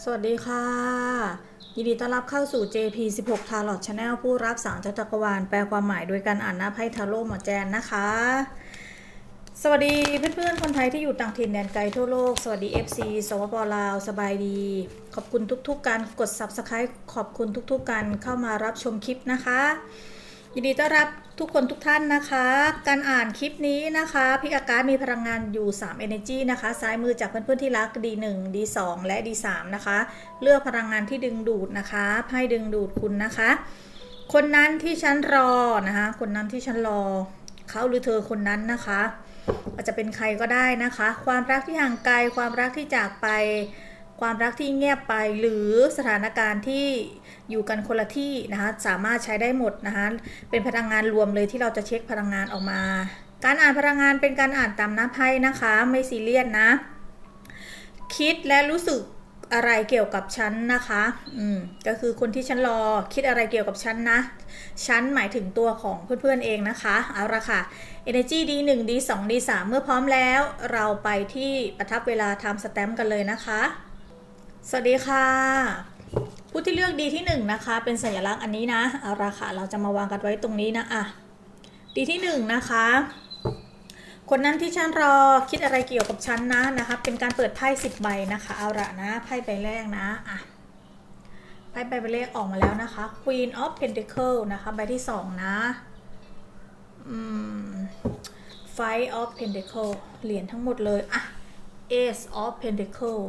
สวัสดีค่ะ ยินดีต้อนรับเข้าสู่ JP16 Tarot Channel ผู้รับสารจากจักรวาล แปลความหมายโดยการอ่านหน้าไพ่ทาโร่หมอแจนนะคะ สวัสดีเพื่อนๆ คนไทยที่อยู่ต่างถิ่นแดนไกลทั่วโลก สวัสดี FC สวปลาว สบายดี ขอบคุณทุกๆ การกด Subscribe ขอบคุณทุกๆ การเข้ามารับชมคลิปนะคะ ยินดีต้อนรับทุกคนทุกท่านนะคะ การอ่านคลิปนี้นะคะพี่อาการมีพลังงานอยู่ 3 Energy นะคะ ซ้ายมือจากเพื่อนๆที่รัก D1 D2 และ D3 นะคะ เลือกพลังงานที่ดึงดูดนะคะไพ่ดึงดูดคุณนะคะ คนนั้นที่ฉันรอนะคะ คนนั้นที่ฉันรอ เขาหรือเธอคนนั้นนะคะ อาจจะเป็นใครก็ได้นะคะ ความรักที่ห่างไกลความรักที่จากไป ความรักที่เงียบไปหรือสถานการณ์ที่อยู่กันคนละที่นะคะสามารถใช้ได้หมดนะคะเป็นพลังงานรวมเลยที่เราจะเช็คพลังงานออกมา การอ่านพลังงานเป็นการอ่านตามหน้าไพ่นะคะ ไม่ซีเรียสนะ คิดและรู้สึกอะไรเกี่ยวกับฉันนะคะ อืม ก็คือคนที่ฉันรอคิดอะไรเกี่ยวกับฉันนะ ฉันหมายถึงตัวของเพื่อนๆเองนะคะ เอาละค่ะ Energy D1 D2 D3 เมื่อพร้อมแล้ว เราไปที่ประทับเวลาทำสแตมป์กันเลยนะคะ สวัสดีค่ะผู้ที่เลือกดีที่หนึ่งนะคะ เป็นสัญลักษณ์อันนี้นะเอาละค่ะเราจะมาวางกันไว้ตรงนี้นะอะดีที่หนึ่งนะคะ คนนั้นที่ฉันรอคิดอะไรเกี่ยวกับฉันนะนะคะเป็นการเปิดไพ่สิบใบนะคะเอาละนะไพ่ใบแรกนะอะไพ่ใบแรกออกมาแล้วนะคะ Queen of Pentacle นะคะใบที่สองนะอืม Five of Pentacle เหรียญทั้งหมดเลยอะ Ace of Pentacle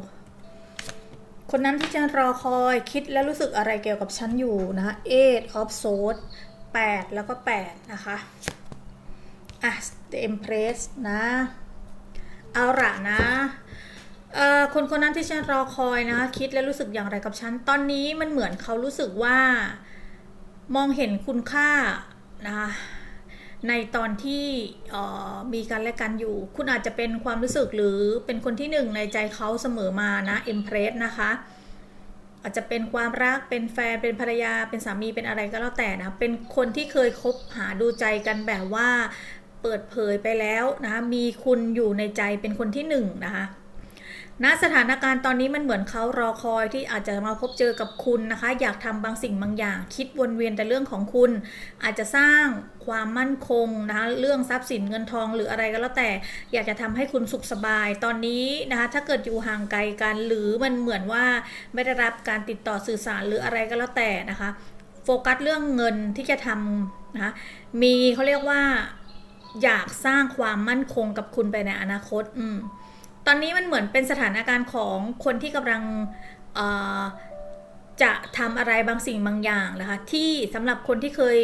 คนนั้นที่ฉันรอคอยคิดและรู้สึกอะไรเกี่ยวกับฉันอยู่นะคะ Eight of Swords 8 แล้วก็ 8 นะคะ อะ The Empress นะ เอาละนะเอ่อคนคนนั้นที่ฉันรอคอยนะคิดและรู้สึกอย่างไรกับฉัน ตอนนี้มันเหมือนเขารู้สึกว่า มองเห็นคุณค่านะคะ ในตอนที่มีกันและกันอยู่ คุณอาจจะเป็นความรู้สึกหรือเป็นคนที่หนึ่งในใจเขาเสมอมานะ Empress นะคะ อาจจะเป็นความรักเป็นแฟนเป็นภรรยาเป็นสามีเป็นอะไรก็แล้วแต่นะเป็นคนที่เคยคบหาดูใจกันแบบว่าเปิดเผยไปแล้วนะมีคุณอยู่ในใจเป็นคนที่หนึ่งนะคะ ณสถานการณ์ตอนนี้มันเหมือนเขารอคอยที่อาจจะมาพบเจอกับคุณนะคะ อยากทำบางสิ่งบางอย่าง คิดวนเวียนแต่เรื่องของคุณ อาจจะสร้างความมั่นคงนะคะเรื่องทรัพย์สินเงินทองหรืออะไรก็แล้วแต่ อยากจะทำให้คุณสุขสบาย ตอนนี้นะคะถ้าเกิดอยู่ห่างไกลกันหรือมันเหมือนว่าไม่ได้รับการติดต่อสื่อสารหรืออะไรก็แล้วแต่นะคะโฟกัสเรื่องเงินที่จะทำนะคะมีเขาเรียกว่าอยากสร้างความมั่นคงกับคุณไปในอนาคต อืม ตอนนี้มันเหมือนเป็นสถานการณ์ของคนที่กำลังจะทำอะไรบางสิ่งบางอย่างนะคะที่สำหรับคนที่เคย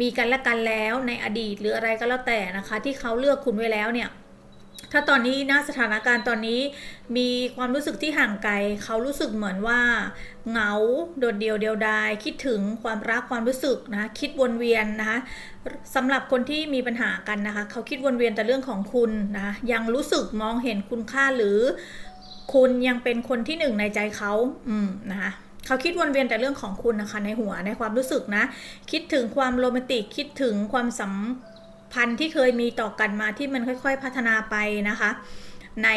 มีกันและกันแล้วในอดีตหรืออะไรก็แล้วแต่นะคะ ที่เขาเลือกคุณไว้แล้วเนี่ย ถ้าตอนนี้นะสถานการณ์ตอนนี้มีความรู้สึกที่ห่างไกลเขารู้สึกเหมือนว่าเหงาโดดเดี่ยวเดียวดายคิดถึงความรักความรู้สึกนะคะคิดวนเวียนนะคะสำหรับคนที่มีปัญหากันนะคะเขาคิดวนเวียนแต่เรื่องของคุณนะคะยังรู้สึกมองเห็นคุณค่าหรือ คุณยังเป็นคนที่หนึ่งในใจเขาอืมนะคะเขาคิดวนเวียนแต่เรื่องของคุณนะคะในหัวในความรู้สึกนะ คิดถึงความโรแมนติกคิดถึงความสัม พันธ์ที่เคยมีต่อกันมาที่มันค่อยๆพัฒนาไปนะคะ ใน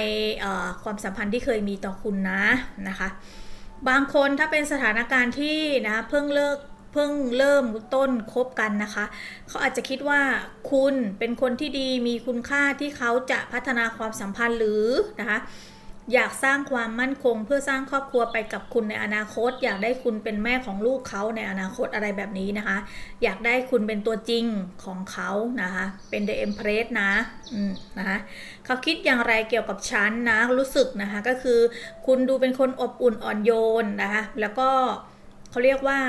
ความสัมพันธ์ที่เคยมีต่อคุณนะนะคะ บางคนถ้าเป็นสถานการณ์ที่นะเพิ่งเลิกเพิ่งเริ่มต้นคบกันนะคะ เขาอาจจะคิดว่าคุณเป็นคนที่ดีมีคุณค่าที่เขาจะพัฒนาความสัมพันธ์หรือนะคะ อยากสร้างความมั่นคง เพื่อสร้างครอบครัวไปกับคุณในอนาคต อยากได้คุณเป็นแม่ของลูกเขาในอนาคตอะไรแบบนี้นะคะ อยากได้คุณเป็นตัวจริงของเขานะคะ เป็น The Empress นะอืมนะคะเขาคิดอย่างไรเกี่ยวกับฉันนะรู้สึกนะคะก็คือคุณดูเป็นคนอบอุ่นอ่อนโยนนะคะแล้วก็เขาเรียกว่า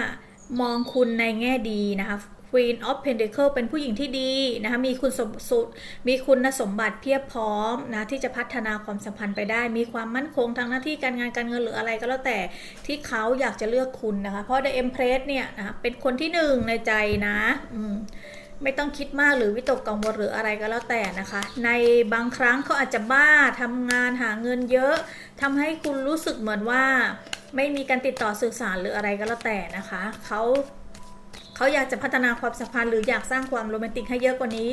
มองคุณในแง่ดีนะคะ Queen of Pentacle เป็นผู้หญิงที่ดีนะคะมีคุณสมสุมีคุณสมบัติเพียบพร้อมนะที่จะพัฒนาความสัมพันธ์ไปได้ มีความมั่นคงทางหน้าที่การงานการเงินหรืออะไรก็แล้วแต่ที่เขาอยากจะเลือกคุณนะคะ เพราะ The Empress เนี่ยนะเป็นคนที่หนึ่งในใจนะไม่ต้องคิดมากหรือวิตกกังวลหรืออะไรก็แล้วแต่นะคะ ในบางครั้งเขาอาจจะบ้าทำงานหาเงินเยอะทำให้คุณรู้สึกเหมือนว่า ไม่มีการติดต่อสื่อสารหรืออะไรก็แล้วแต่นะคะเขา เขาอยากจะพัฒนาความสัมพันธ์หรืออยากสร้างความโรแมนติกให้เยอะกว่านี้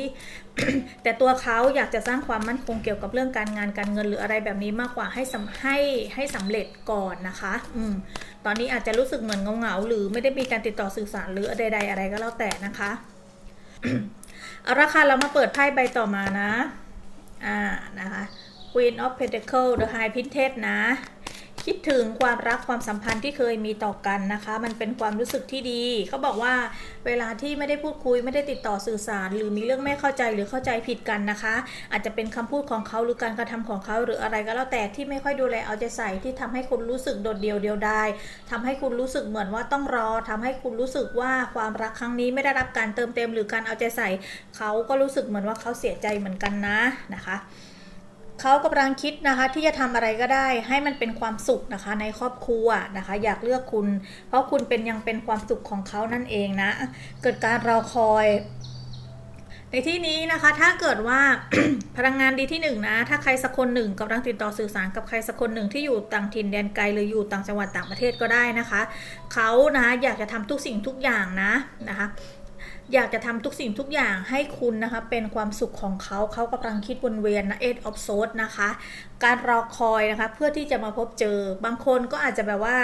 แต่ตัวเขาอยากจะสร้างความมั่นคงเกี่ยวกับเรื่องการงานการเงินหรืออะไรแบบนี้มากกว่าให้สำให้ให้สำเร็จก่อนนะคะ อืมตอนนี้อาจจะรู้สึกเหมือนเงาๆหรือไม่ได้มีการติดต่อสื่อสารหรือใด ๆ อะไรก็แล้วแต่นะคะเอาละค่ะเรามาเปิดไพ่ใบต่อมานะ อ่านะคะ Queen of Pentacles The High Priestess นะ คิดถึงความรักความสัมพันธ์ที่เคยมีต่อกันนะคะ มันเป็นความรู้สึกที่ดีเขาบอกว่าเวลาที่ไม่ได้พูดคุยไม่ได้ติดต่อสื่อสาร หรือมีเรื่องไม่เข้าใจหรือเข้าใจผิดกันนะคะ อาจจะเป็นคำพูดของเขาหรือการกระทำของเขาหรืออะไรก็แล้วแต่ที่ไม่ค่อยดูแลเอาใจใส่ที่ทำให้คุณรู้สึกโดดเดี่ยวเดียวดายทำให้คุณรู้สึกเหมือนว่าต้องรอทำให้คุณรู้สึกว่าความรักครั้งนี้ไม่ได้รับการเติมเต็ม หรือการเอาใจใส่เขาก็รู้สึกเหมือนว่าเขาเสียใจเหมือนกันนะนะคะ เขากำลังคิดนะคะ ที่จะทำอะไรก็ได้ ให้มันเป็นความสุขนะคะ ในครอบครัวนะคะ อยากเลือกคุณ เพราะคุณเป็นยังเป็นความสุขของเขานั่นเองนะ เกิดการรอคอย ในที่นี้นะคะ ถ้าเกิดว่าพลังงานดีที่หนึ่งนะ ถ้าใครสักคนหนึ่งกำลังติดต่อสื่อสารกับใครสักคนหนึ่งที่อยู่ต่างถิ่นแดนไกลหรืออยู่ต่างจังหวัดต่างประเทศก็ได้นะคะ เขานะอยากจะทำทุกสิ่งทุกอย่างนะนะคะ อยากจะทำทุกสิ่งทุกอย่างให้คุณนะคะเป็นความสุขของเขาเขากำลังคิดวนเวียนนะเอ็ดออฟโซดนะคะ การรอคอยนะคะเพื่อที่จะมาพบเจอบางคนก็อาจจะแบบว่า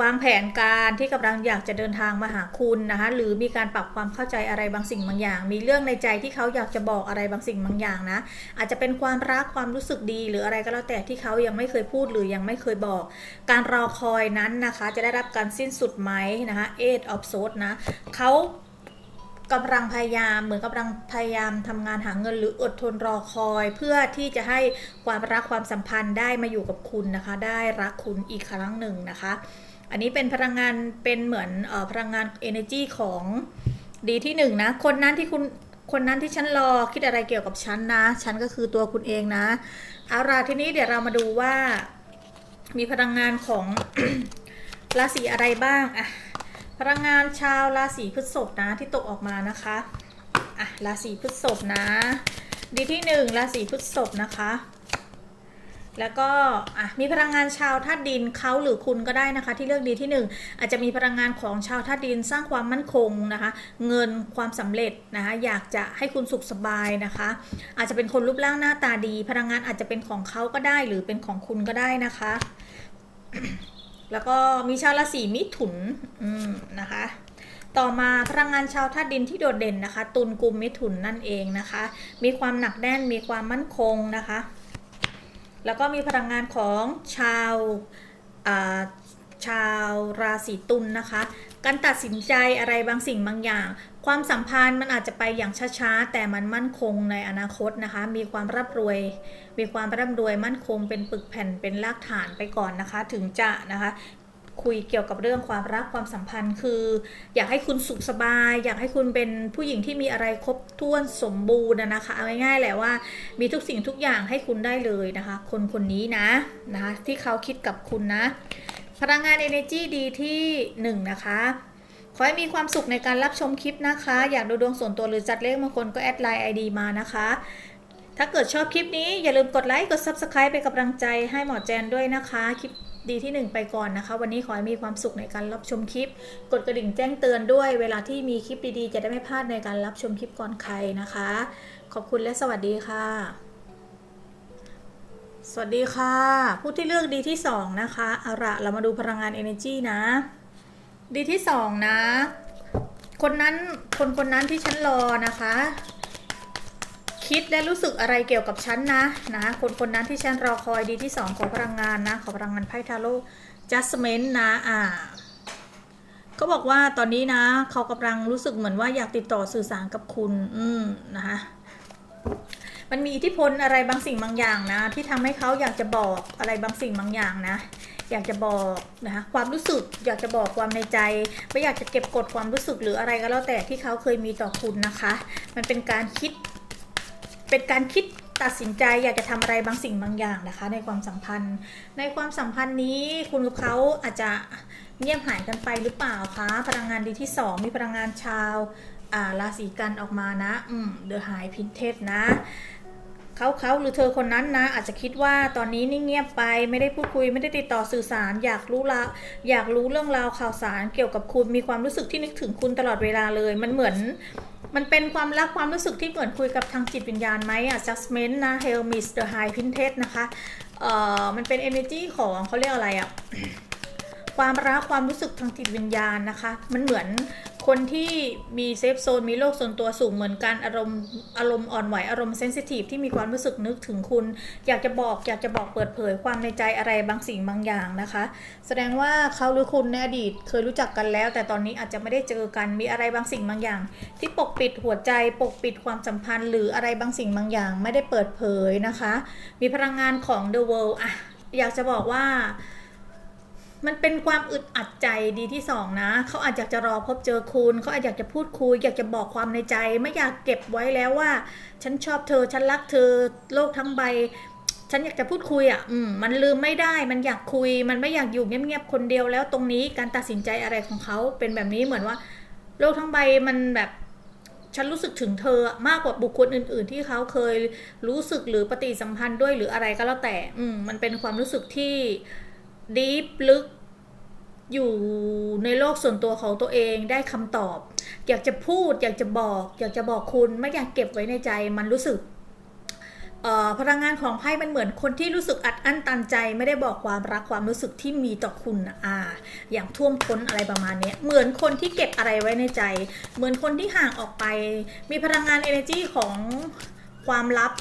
วางแผนการที่กำลังอยากจะเดินทางมาหาคุณนะคะหรือมีการปรับความเข้าใจอะไรบางสิ่งบางอย่าง มีเรื่องในใจที่เขาอยากจะบอกอะไรบางสิ่งบางอย่างนะ อาจจะเป็นความรักความรู้สึกดี หรืออะไรก็แล้วแต่ที่เขายังไม่เคยพูดหรือยังไม่เคยบอก การรอคอยนั้นนะคะ จะได้รับการสิ้นสุดไหมนะคะเอ็ดออฟโซดนะเขา กำลังพยายามเหมือนกำลังพยายามทำงานหาเงินหรืออดทนรอคอย เพื่อที่จะให้ความรักความสัมพันธ์ได้มาอยู่กับคุณนะคะ ได้รักคุณอีกครั้งหนึ่งนะคะ อันนี้เป็นพลังงานเป็นเหมือนเออพลังงาน energy ของดีที่หนึ่งนะ คนนั้นที่คุณคนนั้นที่ฉันรอคิดอะไรเกี่ยวกับฉันนะ ฉันก็คือตัวคุณเองนะเอาล่ะทีนี้เดี๋ยวเรามาดูว่า มีพลังงานของราศีอะไรบ้างอะ พลังงานชาวราศีพฤษภนะที่ตกออกมานะคะอะราศีพฤษภนะ ดีที่หนึ่งราศีพฤษภนะคะ แล้วก็อะมีพลังงานชาวธาตุดินเขาหรือคุณก็ได้นะคะ ที่เลือกดีที่หนึ่งอาจจะมีพลังงานของชาวธาตุดินสร้างความมั่นคงนะคะ เงินความสำเร็จนะคะอยากจะให้คุณสุขสบายนะคะ อาจจะเป็นคนรูปร่างหน้าตาดี พลังงานอาจจะเป็นของเขาก็ได้หรือเป็นของคุณก็ได้นะคะ แล้วก็มีชาวราศีมิถุนนะคะ ต่อมาพลังงานชาวธาตุดินที่โดดเด่นนะคะ ตุลกุมมิถุนนั่นเองนะคะ มีความหนักแน่นมีความมั่นคงนะคะ แล้วก็มีพลังงานของชาวชาวราศีตุลนนะคะ การตัดสินใจอะไรบางสิ่งบางอย่าง ความสัมพันธ์มันอาจจะไปอย่างช้าๆ แต่มันมั่นคงในอนาคตนะคะ มีความร่ำรวย มีความร่ำรวยมั่นคงเป็นปึกแผ่นเป็นรากฐานไปก่อนนะคะ ถึงจะนะคะคุยเกี่ยวกับเรื่องความรักความสัมพันธ์ คือ อยากให้คุณสุขสบาย อยากให้คุณเป็นผู้หญิงที่มีอะไรครบถ้วนสมบูรณ์นะคะเอาง่ายๆแหละว่า มีทุกสิ่งทุกอย่างให้คุณได้เลยนะคะ คนคนนี้นะนะคะที่เขาคิดกับคุณนะ พลังงาน energy ดีที่1นนะคะ ขอให้มีความสุขในการรับชมคลิปนะคะ อยากดูดวงส่วนตัวหรือจัดเลขมงคลก็แอดไลน์ ID มานะคะ ถ้าเกิดชอบคลิปนี้อย่าลืมกดไลค์ กด Subscribe เป็นกำลังใจให้หมอแจนด้วยนะคะ คลิปดีที่ 1 ไปก่อนนะคะ วันนี้ขอให้มีความสุขในการรับชมคลิป กดกระดิ่งแจ้งเตือนด้วย เวลาที่มีคลิปดีๆ จะได้ไม่พลาดในการรับชมคลิปก่อนใครนะคะ ขอบคุณและสวัสดีค่ะ สวัสดีค่ะ ผู้ที่เลือกดีที่ 2 นะคะอาละเรามาดูพลังงาน energy นะ ดีที่ 2 นะ คนนั้นคนคนนั้นที่ฉันรอนะคะ คิดและรู้สึกอะไรเกี่ยวกับฉันนะนะคนคนนั้นที่ฉันรอคอยดีที่ 2 ของพลังงานนะ ของพลังงานไพ่ทาโร่ judgment นะอ่าก็บอกว่าตอนนี้นะ เขากำลังรู้สึกเหมือนว่าอยากติดต่อสื่อสารกับคุณ อืมนะคะ มันมีอิทธิพลอะไรบางสิ่งบางอย่างนะ ที่ทำให้เขาอยากจะบอกอะไรบางสิ่งบางอย่างนะ อยากจะบอกนะคะความรู้สึกอยากจะบอกความในใจ ไม่อยากจะเก็บกดความรู้สึกหรืออะไรก็แล้วแต่ที่เขาเคยมีต่อคุณนะคะ มันเป็นการคิด เป็นการคิดตัดสินใจอยากจะทำอะไรบางสิ่งบางอย่างนะคะ ในความสัมพันธ์ ในความสัมพันธ์นี้คุณกับเขาอาจจะเงียบหายกันไปหรือเปล่าคะพลังงานดีที่ 2 มีพลังงานชาว ราศีกันออกมานะ อืมเดอะไฮพินเทสนะเขาเขาหรือเธอคนนั้นนะ อาจจะคิดว่าตอนนี้นิ่งเงียบไปไม่ได้พูดคุย ไม่ได้ติดต่อสื่อสาร อยากรู้ละอยากรู้เรื่องราวข่าวสารเกี่ยวกับคุณมีความรู้สึกที่นึกถึงคุณตลอดเวลาเลย มันเหมือน มันเป็นความรักความรู้สึกที่เหมือนคุยกับทางจิตวิญญาณไหมอะ judgment นะ h e l m i s the high princess นะคะเอ่อมันเป็น energy ของเขาเรียกอะไรอะความรักความรู้สึกทางจิตวิญญาณนะคะ มันเหมือน คนที่มีเซฟโซนมีโลกส่วนตัวสูงเหมือนกันอารมณ์อารมณ์อ่อนไหวอารมณ์เซนซิทีฟที่มีความรู้สึกนึกถึงคุณ อยากจะบอกอยากจะบอกเปิดเผยความในใจอะไรบางสิ่งบางอย่างนะคะ แสดงว่าเขาหรือคุณในอดีตเคยรู้จักกันแล้ว แต่ตอนนี้อาจจะไม่ได้เจอกันมีอะไรบางสิ่งบางอย่าง ที่ปกปิดหัวใจปกปิดความสัมพันธ์ หรืออะไรบางสิ่งบางอย่างไม่ได้เปิดเผยนะคะ มีพลังงานของ The World อะอยากจะบอกว่า มันเป็นความอึดอัดใจดีที่สองนะ เขาอาจจะจะรอพบเจอคุณ เขาอาจอยากจะพูดคุย อยากจะบอกความในใจ ไม่อยากเก็บไว้แล้วว่า ฉันชอบเธอ ฉันรักเธอ โลกทั้งใบ ฉันอยากจะพูดคุยอะ อืม มันลืมไม่ได้ มันอยากคุย มันไม่อยากอยู่เงียบๆคนเดียวแล้วตรงนี้การตัดสินใจอะไรของเขาเป็นแบบนี้เหมือนว่า โลกทั้งใบมันแบบฉันรู้สึกถึงเธอมากกว่าบุคคลอื่น ๆ ที่เขาเคยรู้สึกหรือปฏิสัมพันธ์ด้วยหรืออะไรก็แล้วแต่ อืม มันเป็นความรู้สึกที่ ดีฟลึก อยู่ในโลกส่วนตัวของตัวเองได้คำตอบ อยากจะพูด อยากจะบอก อยากจะบอกคุณไม่อยากเก็บไว้ในใจมันรู้สึกพลังงานของไพ่มันเหมือนคนที่รู้สึกอัดอั้นตันใจ ไม่ได้บอกความรักความรู้สึกที่มีต่อคุณน่ะอ่าอย่างท่วมท้นอะไรประมาณนี้เหมือนคนที่เก็บอะไรไว้ในใจ เหมือนคนที่ห่างออกไป มีพลังงาน energy ของความลับ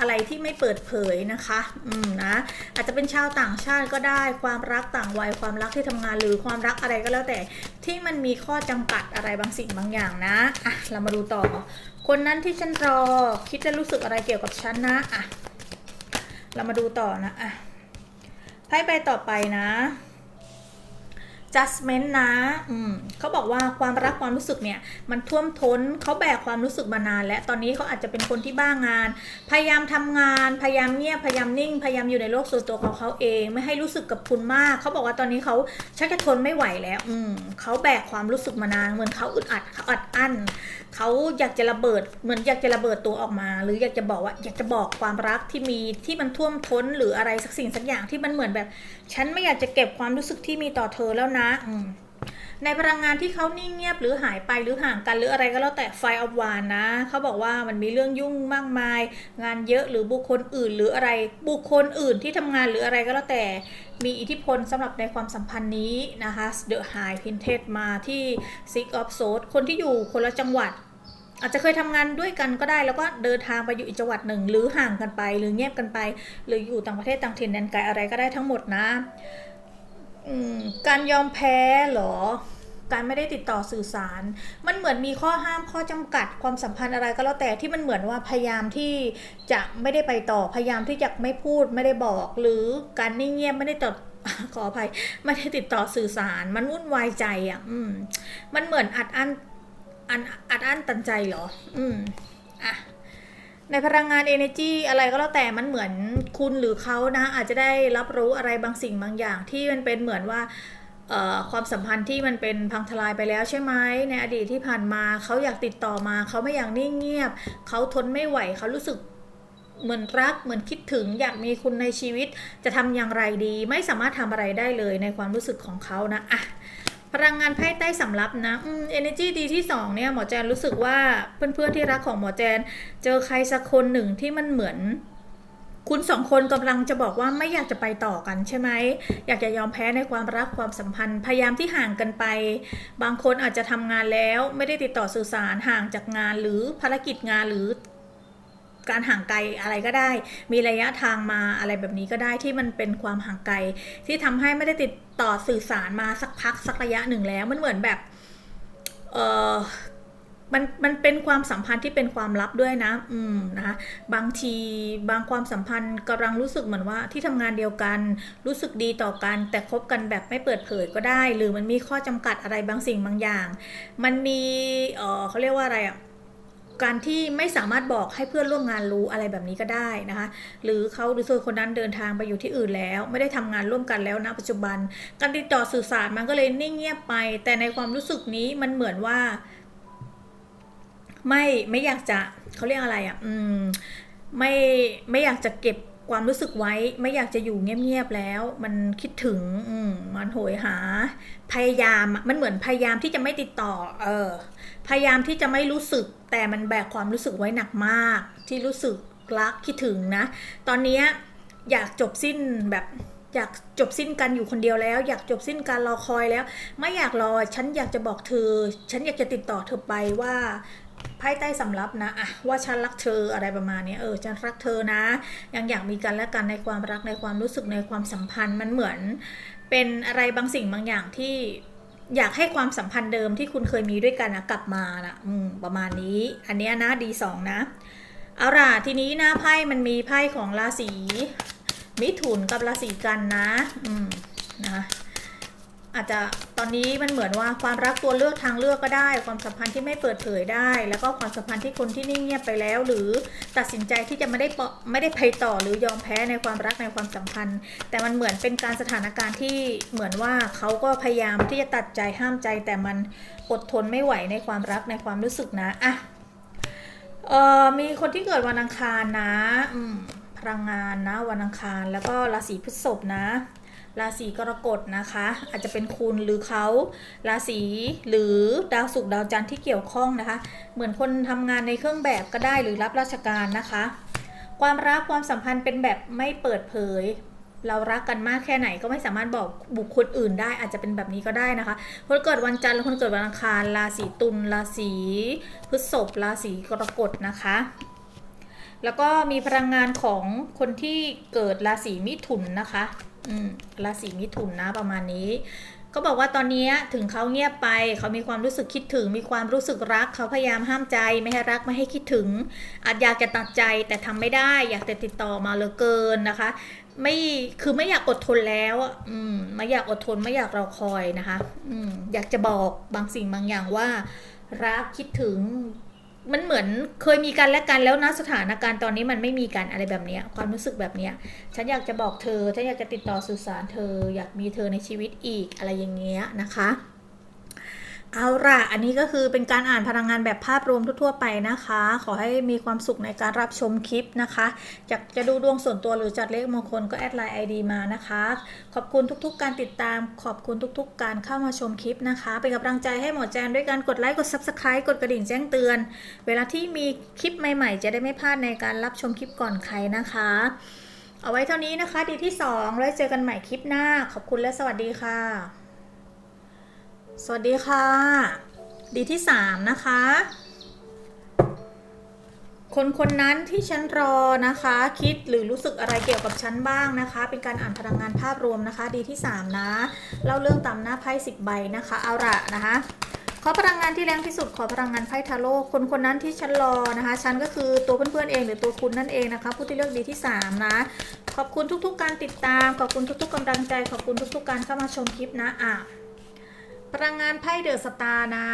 อะไรที่ไม่เปิดเผยนะคะ อืมนะ อาจจะเป็นชาวต่างชาติก็ได้ ความรักต่างวัย ความรักที่ทำงานหรือความรักอะไรก็แล้วแต่ ที่มันมีข้อจำกัดอะไรบางสิ่งบางอย่างนะ อะ เรามาดูต่อ คนนั้นที่ฉันรอ คิดจะรู้สึกอะไรเกี่ยวกับฉันนะ อะ เรามาดูต่อนะ อะ ไพ่ใบต่อไปนะ judgment นะอืมเขาบอกว่าความรักความรู้สึกเนี่ย มันท่วมท้นเขาแบกความรู้สึกมานาน และตอนนี้เขาอาจจะเป็นคนที่บ้างาน พยายามทำงาน พยายามเงียบพยายามนิ่ง พยายามอยู่ในโลกส่วนตัวของเขาเอง ไม่ให้รู้สึกกับคุณมากเขาบอกว่าตอนนี้เขาชักจะทนไม่ไหวแล้ว อืมเขาแบกความรู้สึกมานานเหมือนเขาอึดอัดเขาอัดอั้น เขาอยากจะระเบิดเหมือนอยากจะระเบิดตัวออกมา หรืออยากจะบอกว่าอยากจะบอกความรักที่มีที่มันท่วมท้นหรืออะไรสักสิ่งสักอย่างที่มันเหมือนแบบ ฉันไม่อยากจะเก็บความรู้สึกที่มีต่อเธอแล้วนะอืในพลังงานที่เขานิ่งเงียบหรือหายไปหรือห่างกันหรืออะไรก็แล้วแต่ไฟออฟวานนะเขาบอกว่ามันมีเรื่องยุ่งมากมาย งานเยอะหรือบุคคลอื่น หรืออะไรบุคคลอื่นที่ทำงานหรืออะไรก็แล้วแต่ มีอิทธิพลสำหรับในความสัมพันธ์นี้นะคะ The High Princess มาที่ Six of Swords คนที่อยู่คนละจังหวัด อาจจะเคยทำงานด้วยกันก็ได้ แล้วก็เดินทางไปอยู่อีกจังหวัดหนึ่ง หรือห่างกันไป หรือเงียบกันไป หรืออยู่ต่างประเทศต่างถิ่นแดนไกลอะไรก็ได้ทั้งหมดนะการยอมแพ้หรอ การไม่ได้ติดต่อสื่อสาร มันเหมือนมีข้อห้ามข้อจำกัดความสัมพันธ์อะไรก็แล้วแต่ที่มันเหมือนว่าพยายามที่จะไม่ได้ไปต่อพยายามที่จะไม่พูดไม่ได้บอก หรือการนิ่งเงียบไม่ได้ต่อขออภัยไม่ได้ติดต่อสื่อสาร มันวุ่นวายใจอะ อืม มันเหมือนอัดอั้น อันอัดอั้นตันใจเหรอ อืมอะในพลังงาน energy อะไรก็แล้วแต่มันเหมือนคุณหรือเขานะ อาจจะได้รับรู้อะไรบางสิ่งบางอย่างที่มันเป็นเหมือนว่าความสัมพันธ์ที่มันเป็นพังทลายไปแล้วใช่ไหมในอดีตที่ผ่านมาเขาอยากติดต่อมาเขาไม่อยากนิ่งเงียบเขาทนไม่ไหวเขารู้สึกเหมือนรักเหมือนคิดถึงอยากมีคุณในชีวิตจะทำอย่างไรดี ไม่สามารถทำอะไรได้เลยในความรู้สึกของเขานะอะ พลังงานไพ่ใต้สำรับนะอืม energy ดีที่สองเนี่ยหมอแจนรู้สึกว่าเพื่อนๆที่รักของหมอแจน เจอใครสักคนหนึ่งที่มันเหมือนคุณสองคนกำลังจะบอกว่าไม่อยากจะไปต่อกันใช่ไหม อยากจะยอมแพ้ในความรักความสัมพันธ์ พยายามที่ห่างกันไป บางคนอาจจะทำงานแล้วไม่ได้ติดต่อสื่อสารห่างจากงานหรือภารกิจงานหรือ การห่างไกลอะไรก็ได้ มีระยะทางมาอะไรแบบนี้ก็ได้ที่มันเป็นความห่างไกล ที่ทำให้ไม่ได้ติดต่อสื่อสารมาสักพักสักระยะหนึ่งแล้วมันเหมือนแบบเออมันมันเป็นความสัมพันธ์ที่เป็นความลับด้วยนะ อืมนะคะบางทีบางความสัมพันธ์กำลังรู้สึกเหมือนว่าที่ทำงานเดียวกัน รู้สึกดีต่อกัน แต่คบกันแบบไม่เปิดเผยก็ได้ หรือมันมีข้อจำกัดอะไรบางสิ่งบางอย่าง มันมีเออเขาเรียกว่าอะไรอะ การที่ไม่สามารถบอกให้เพื่อนร่วมงานรู้อะไรแบบนี้ก็ได้นะคะ หรือเขาหรือเธอคนนั้นเดินทางไปอยู่ที่อื่นแล้ว ไม่ได้ทำงานร่วมกันแล้วนะปัจจุบัน การติดต่อสื่อสารมันก็เลยนิ่งเงียบไป แต่ในความรู้สึกนี้มันเหมือนว่า ไม่ไม่อยากจะเขาเรียกอะไรอะ่ะ อืม ไม่ไม่อยากจะเก็บ ความรู้สึกไว้ไม่อยากจะอยู่เงียบๆแล้ว มันคิดถึงมมันโหยหา พยายามมันเหมือนพยายามที่จะไม่ติดต่อ เออ พยายามที่จะไม่รู้สึก แต่มันแบกความรู้สึกไว้หนักมาก ที่รู้สึกรักคิดถึงนะ ตอนนี้อยากจบสิ้นแบบอยากจบสิ้นกันอยู่คนเดียวแล้ว อยากจบสิ้นการรอคอยแล้ว ไม่อยากรอฉันอยากจะบอกเธอ ฉันอยากจะติดต่อเธอไปว่า ไพ่ใต้สำรับนะอะว่าฉันรักเธออะไรประมาณนี้เออฉันรักเธอนะ ยังอยากมีกันและกันในความรักในความรู้สึกในความสัมพันธ์มันเหมือนเป็นอะไรบางสิ่งบางอย่างที่อยากให้ความสัมพันธ์เดิมที่คุณเคยมีด้วยกันนะกลับมานะอืมประมาณนี้ อันนี้นะดีสองนะเอาล่ะทีนี้หน้าไพ่มันมีไพ่ของราศีมิถุนกับราศีกันนะ อืมนะ อาจจะตอนนี้มันเหมือนว่าความรักตัวเลือกทางเลือกก็ได้ ความสัมพันธ์ที่ไม่เปิดเผยได้ แล้วก็ความสัมพันธ์ที่คนที่นิ่งเงียบไปแล้ว หรือตัดสินใจที่จะไม่ได้ไม่ได้ไปต่อหรือยอมแพ้ในความรักในความสัมพันธ์ แต่มันเหมือนเป็นการสถานการณ์ที่เหมือนว่าเขาก็พยายามที่จะตัดใจห้ามใจ แต่มันอดทนไม่ไหวในความรักในความรู้สึกนะอะเออมีคนที่เกิดวันอังคารนะพลังงานนะวันอังคารแล้วก็ราศีพฤษภนะ ราศีกรกฎนะคะ อาจจะเป็นคุณหรือเขาราศีหรือดาวศุกร์ดาวจันทร์ที่เกี่ยวข้องนะคะ เหมือนคนทำงานในเครื่องแบบก็ได้หรือรับราชการนะคะ ความรักความสัมพันธ์เป็นแบบไม่เปิดเผย เรารักกันมากแค่ไหนก็ไม่สามารถบอกบุคคลอื่นได้ อาจจะเป็นแบบนี้ก็ได้นะคะคนเกิดวันจันทร์คนเกิดวันอังคารราศีตุลราศีพฤษภราศีกรกฎนะคะแล้วก็มีพลังงานของคนที่เกิดราศีมิถุนนะคะ ราศีมิถุนนะประมาณนี้ก็บอกว่าตอนนี้ถึงเขาเงียบไป เขามีความรู้สึกคิดถึง มีความรู้สึกรัก เขาพยายามห้ามใจไม่ให้รักไม่ให้คิดถึง อาจอยากจะตัดใจแต่ทำไม่ได้ อยากจะติดต่อมาเหลือเกินนะคะ ไม่คือไม่อยากอดทนแล้วอืมไม่อยากอดทนไม่อยากรอคอยนะคะ อืมอยากจะบอกบางสิ่งบางอย่างว่า รักคิดถึง มันเหมือนเคยมีกันและกันแล้วนะสถานการณ์ตอนนี้มันไม่มีกันอะไรแบบเนี้ย ความรู้สึกแบบเนี้ย ฉันอยากจะบอกเธอ ฉันอยากจะติดต่อสื่อสารเธอ อยากมีเธอในชีวิตอีกอะไรอย่างเงี้ยนะคะ เอาล่ะ อันนี้ก็คือเป็นการอ่านพลังงานแบบภาพรวมทั่วๆไปนะคะ ขอให้มีความสุขในการรับชมคลิปนะคะอยากจะดูดวงส่วนตัวหรือจัดเลขมงคลก็แอดไลน์ไอดีมานะคะ ขอบคุณทุกๆ การติดตาม ขอบคุณทุกๆ การเข้ามาชมคลิปนะคะ เป็นกำลังใจให้หมอแจนด้วยการกดไลค์กด Subscribe กดกระดิ่งแจ้งเตือน เวลาที่มีคลิปใหม่ ๆ จะได้ไม่พลาดในการรับชมคลิปก่อนใครนะคะ เอาไว้เท่านี้นะคะ ดีที่ 2 แล้วเจอกันใหม่คลิปหน้า ขอบคุณและสวัสดีค่ะ สวัสดีค่ะ ดีที่ 3 นะคะ คนคนนั้นที่ฉันรอนะคะ คิดหรือรู้สึกอะไรเกี่ยวกับฉันบ้างนะคะ เป็นการอ่านพลังงานภาพรวมนะคะ ดีที่ 3 นะ เล่าเรื่องตามหน้าไพ่สิบใบนะคะ เอาละนะคะขอพลังงานที่แรงที่สุดขอพลังงานไพ่ทาโร่คนคนนั้นที่ฉันรอนะคะ ฉันก็คือตัวเพื่อนๆเองหรือตัวคุณนั่นเองนะคะ ผู้ที่เลือกดีที่ 3 นะ ขอบคุณทุกๆ การติดตาม ขอบคุณทุกๆกำลังใจ ขอบคุณทุกๆ การเข้ามาชมคลิปนะอะ พลังงานไพ่เดอะสตาร์นะ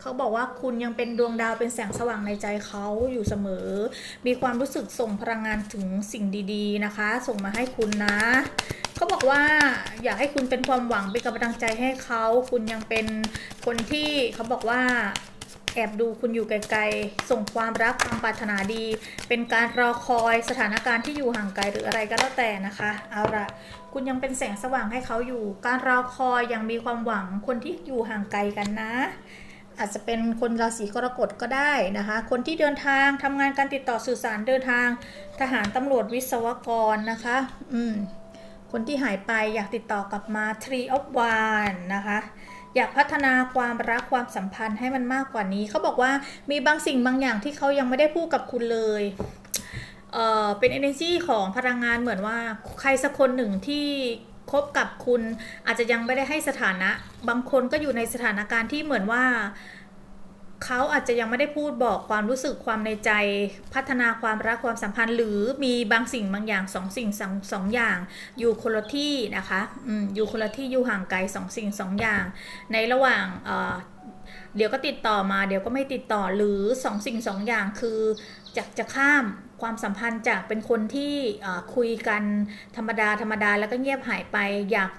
เขาบอกว่าคุณยังเป็นดวงดาวเป็นแสงสว่างในใจเขาอยู่เสมอ มีความรู้สึกส่งพลังงานถึงสิ่งดีๆนะคะ ส่งมาให้คุณนะ เขาบอกว่าอยากให้คุณเป็นความหวังเป็นกำลังใจให้เขา คุณยังเป็นคนที่เขาบอกว่า แอบดูคุณอยู่ไกลๆ ส่งความรักความปรารถนาดี เป็นการรอคอยสถานการณ์ที่อยู่ห่างไกลหรืออะไรก็แล้วแต่นะคะ เอาละคุณยังเป็นแสงสว่างให้เขาอยู่ การรอคอยยังมีความหวังคนที่อยู่ห่างไกลกันนะ อาจจะเป็นคนราศีกรกฎก็ได้นะคะ คนที่เดินทางทำงานการติดต่อสื่อสารเดินทาง ทหารตำรวจวิศวกรนะคะ อืมคนที่หายไปอยากติดต่อกลับมา Tree of One นะคะ อยากพัฒนาความรักความสัมพันธ์ให้มันมากกว่านี้เขาบอกว่ามีบางสิ่งบางอย่างที่เขายังไม่ได้พูดกับคุณเลยเอ่อเป็น energy ของพลังงานเหมือนว่าใครสักคนหนึ่งที่คบกับคุณอาจจะยังไม่ได้ให้สถานะ บางคนก็อยู่ในสถานการณ์ที่เหมือนว่า เขาอาจจะยังไม่ได้พูดบอกความรู้สึกความในใจ พัฒนาความรักความสัมพันธ์ หรือมีบางสิ่งบางอย่างสองสิ่งสองสองอย่าง อยู่คนละที่นะคะอืมอยู่คนละที่อยู่ห่างไกลสองสิ่งสองอย่าง ในระหว่างเอ่อเดี๋ยวก็ติดต่อมา เดี๋ยวก็ไม่ติดต่อหรือสองสิ่งสองอย่างคือจากจะข้ามความสัมพันธ์จากเป็นคนที่คุยกันธรรมดาธรรมดาแล้วก็เงียบหายไป อยาก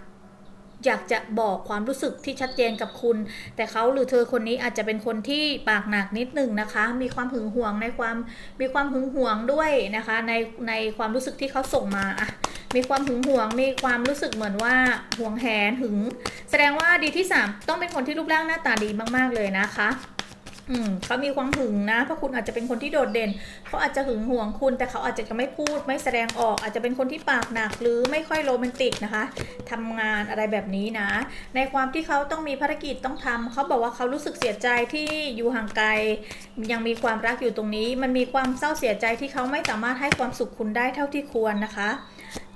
อยากจะบอกความรู้สึกที่ชัดเจนกับคุณ แต่เขาหรือเธอคนนี้อาจจะเป็นคนที่ปากหนักนิดหนึ่งนะคะ มีความหึงหวงในความมีความหึงหวงด้วยนะคะในในความรู้สึกที่เขาส่งมาอะมีความหึงหวง มีความรู้สึกเหมือนว่าห่วงแหนหึง แสดงว่าดีที่สามต้องเป็นคนที่รูปร่างหน้าตาดีมาก ๆ เลยนะคะ อืมเขามีความหึงนะ เพราะคุณอาจจะเป็นคนที่โดดเด่น เขาอาจจะหึงหวงคุณ แต่เขาอาจจะไม่พูด ไม่แสดงออก อาจจะเป็นคนที่ปากหนักหรือไม่ค่อยโรแมนติกนะคะทำงานอะไรแบบนี้นะ ในความที่เขาต้องมีภารกิจต้องทำเขาบอกว่าเขารู้สึกเสียใจที่อยู่ห่างไกล ยังมีความรักอยู่ตรงนี้ มันมีความเศร้าเสียใจที่เขาไม่สามารถให้ความสุขคุณได้เท่าที่ควรนะคะ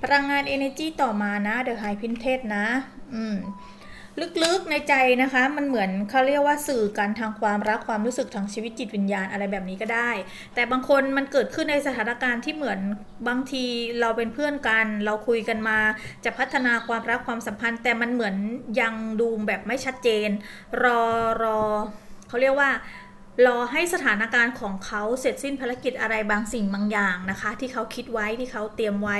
พลังงาน energy ต่อมานะ The High Princess นะ อืม ลึกๆในใจนะคะ มันเหมือนเขาเรียกว่าสื่อกันทางความรักความรู้สึกทางชีวิตจิตวิญญาณอะไรแบบนี้ก็ได้ แต่บางคนมันเกิดขึ้นในสถานการณ์ที่เหมือนบางทีเราเป็นเพื่อนกัน เราคุยกันมา จะพัฒนาความรักความสัมพันธ์ แต่มันเหมือนยังดูแบบไม่ชัดเจน รอรอเขาเรียกว่ารอให้สถานการณ์ของเขาเสร็จสิ้นภารกิจอะไรบางสิ่งบางอย่างนะคะ ที่เขาคิดไว้ที่เขาเตรียมไว้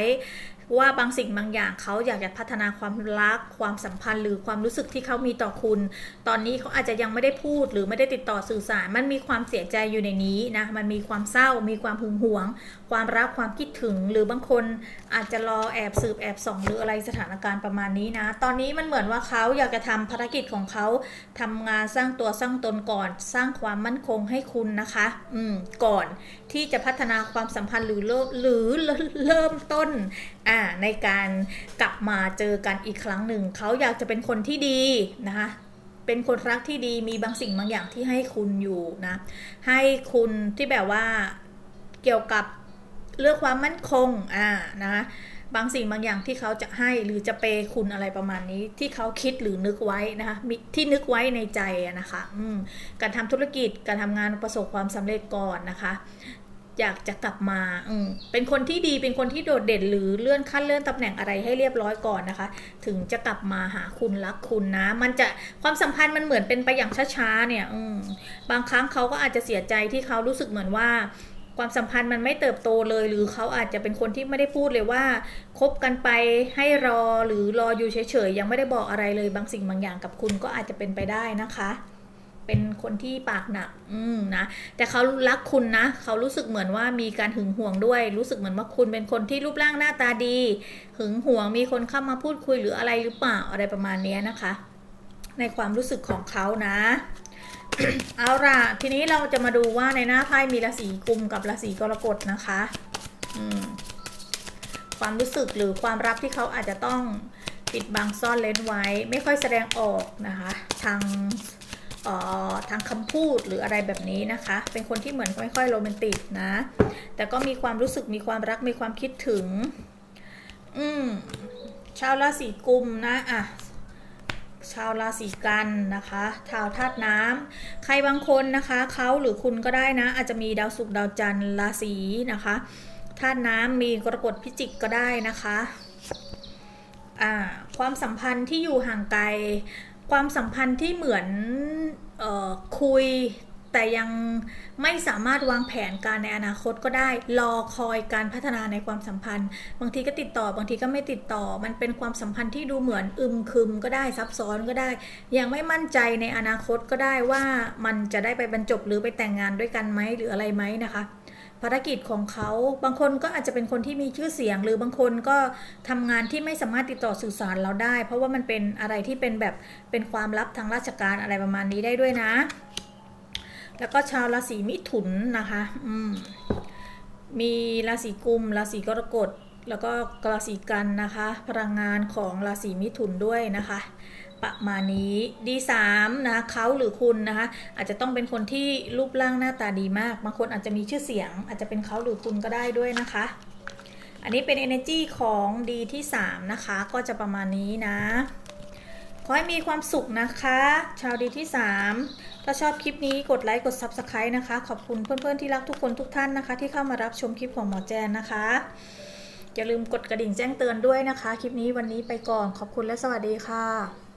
ว่าบางสิ่งบางอย่างเขาอยากจะพัฒนาความรัก ความสัมพันธ์ หรือความรู้สึกที่เขามีต่อคุณ ตอนนี้เขาอาจจะยังไม่ได้พูดหรือไม่ได้ติดต่อสื่อสาร มันมีความเสียใจอยู่ในนี้นะ มันมีความเศร้า มีความหึงหวง ความรัก ความคิดถึง หรือบางคนอาจจะรอแอบสืบแอบส่องหรืออะไรสถานการณ์ประมาณนี้นะ ตอนนี้มันเหมือนว่าเขาอยากจะทำภารกิจของเขาทำงานสร้างตัวสร้างตนก่อน สร้างความมั่นคงให้คุณนะคะ อืม ก่อนที่จะพัฒนาความสัมพันธ์หรือเริ่มหรือเริ่มต้น อ่าในการกลับมาเจอกันอีกครั้งหนึ่ง เขาอยากจะเป็นคนที่ดีนะคะเป็นคนรักที่ดีมีบางสิ่งบางอย่างที่ให้คุณอยู่นะ ให้คุณที่แบบว่าเกี่ยวกับเรื่องความมั่นคงอ่านะคะบางสิ่งบางอย่างที่เขาจะให้หรือจะเปย์คุณอะไรประมาณนี้ ที่เขาคิดหรือนึกไว้นะคะที่นึกไว้ในใจนะคะการทำธุรกิจการทำงานประสบความสำเร็จก่อนนะคะ อยากจะกลับมาอืมเป็นคนที่ดีเป็นคนที่โดดเด่นหรือเลื่อนขั้นเลื่อนตำแหน่งอะไรให้เรียบร้อยก่อนนะคะ ถึงจะกลับมาหาคุณรักคุณนะ มันจะความสัมพันธ์มันเหมือนเป็นไปอย่างช้าๆเนี่ยอืบางครั้งเขาก็อาจจะเสียใจที่เขารู้สึกเหมือนว่าความสัมพันธ์มันไม่เติบโตเลยหรือเขาอาจจะเป็นคนที่ไม่ได้พูดเลยว่าคบกันไปให้รอหรือรออยู่เฉยๆยังไม่ได้บอกอะไรเลยบางสิ่งบางอย่างกับคุณก็อาจจะเป็นไปได้นะคะ เป็นคนที่ปากหนัก อืมนะ แต่เขารักคุณนะ เขารู้สึกเหมือนว่ามีการหึงหวงด้วย รู้สึกเหมือนว่าคุณเป็นคนที่รูปร่างหน้าตาดี หึงหวง มีคนเข้ามาพูดคุยหรืออะไรหรือเปล่า อะไรประมาณนี้นะคะ ในความรู้สึกของเขานะ เอาล่ะ ทีนี้เราจะมาดูว่าในหน้าไพ่มีราศีกุมกับราศีกรกฎนะคะ อืมความรู้สึกหรือความรักที่เขาอาจจะต้องปิดบังซ่อนเล้นไว้ ไม่ค่อยแสดงออกนะคะ ทาง ทางคำพูดหรืออะไรแบบนี้นะคะ เป็นคนที่เหมือนไม่ค่อยโรแมนติกนะ แต่ก็มีความรู้สึกมีความรักมีความคิดถึง อืมชาวราศีกุมนะอะชาวราศีกันนะคะชาวธาตุน้ำใครบางคนนะคะเขาหรือคุณก็ได้นะ อาจจะมีดาวศุกร์ดาวจันทร์ราศีนะคะธาตุน้ำมีกรกฎพิจิกก็ได้นะคะอ่าความสัมพันธ์ที่อยู่ห่างไกล ความสัมพันธ์ที่เหมือนออคุยแต่ยังไม่สามารถวางแผนการในอนาคตก็ได้ รอคอยการพัฒนาในความสัมพันธ์ บางทีก็ติดต่อบางทีก็ไม่ติดต่อ มันเป็นความสัมพันธ์ที่ดูเหมือนอึมครึมก็ได้ซับซ้อนก็ได้ ยังไม่มั่นใจในอนาคตก็ได้ว่ามันจะได้ไปบรรจบหรือไปแต่งงานด้วยกันไหมหรืออะไรไหมนะคะ ภารกิจของเขา บางคนก็อาจจะเป็นคนที่มีชื่อเสียง หรือบางคนก็ทำงานที่ไม่สามารถติดต่อสื่อสารเราได้ เพราะว่ามันเป็นอะไรที่เป็นแบบเป็นความลับทางราชการอะไรประมาณนี้ได้ด้วยนะ แล้วก็ชาวราศีมิถุนนะคะอืมมีราศีกุมราศีกรกฎแล้วก็ราศีกันนะคะ พลังงานของราศีมิถุนด้วยนะคะ ประมาณนี้ดีสามนะเขาหรือคุณนะคะอาจจะต้องเป็นคนที่รูปร่างหน้าตาดีมาก บางคนอาจจะมีชื่อเสียง อาจจะเป็นเขาหรือคุณก็ได้ด้วยนะคะ อันนี้เป็น energy ของดีที่ 3 นะคะ ก็จะประมาณนี้นะ ขอให้มีความสุขนะคะ ชาวดีที่ 3 ถ้าชอบคลิปนี้กดไลค์กด Subscribe นะคะ ขอบคุณเพื่อนๆที่รักทุกคนทุกท่านนะคะ ที่เข้ามารับชมคลิปของหมอแจนนะคะอย่าลืมกดกระดิ่งแจ้งเตือนด้วยนะคะ คลิปนี้วันนี้ไปก่อนขอบคุณและสวัสดีค่ะ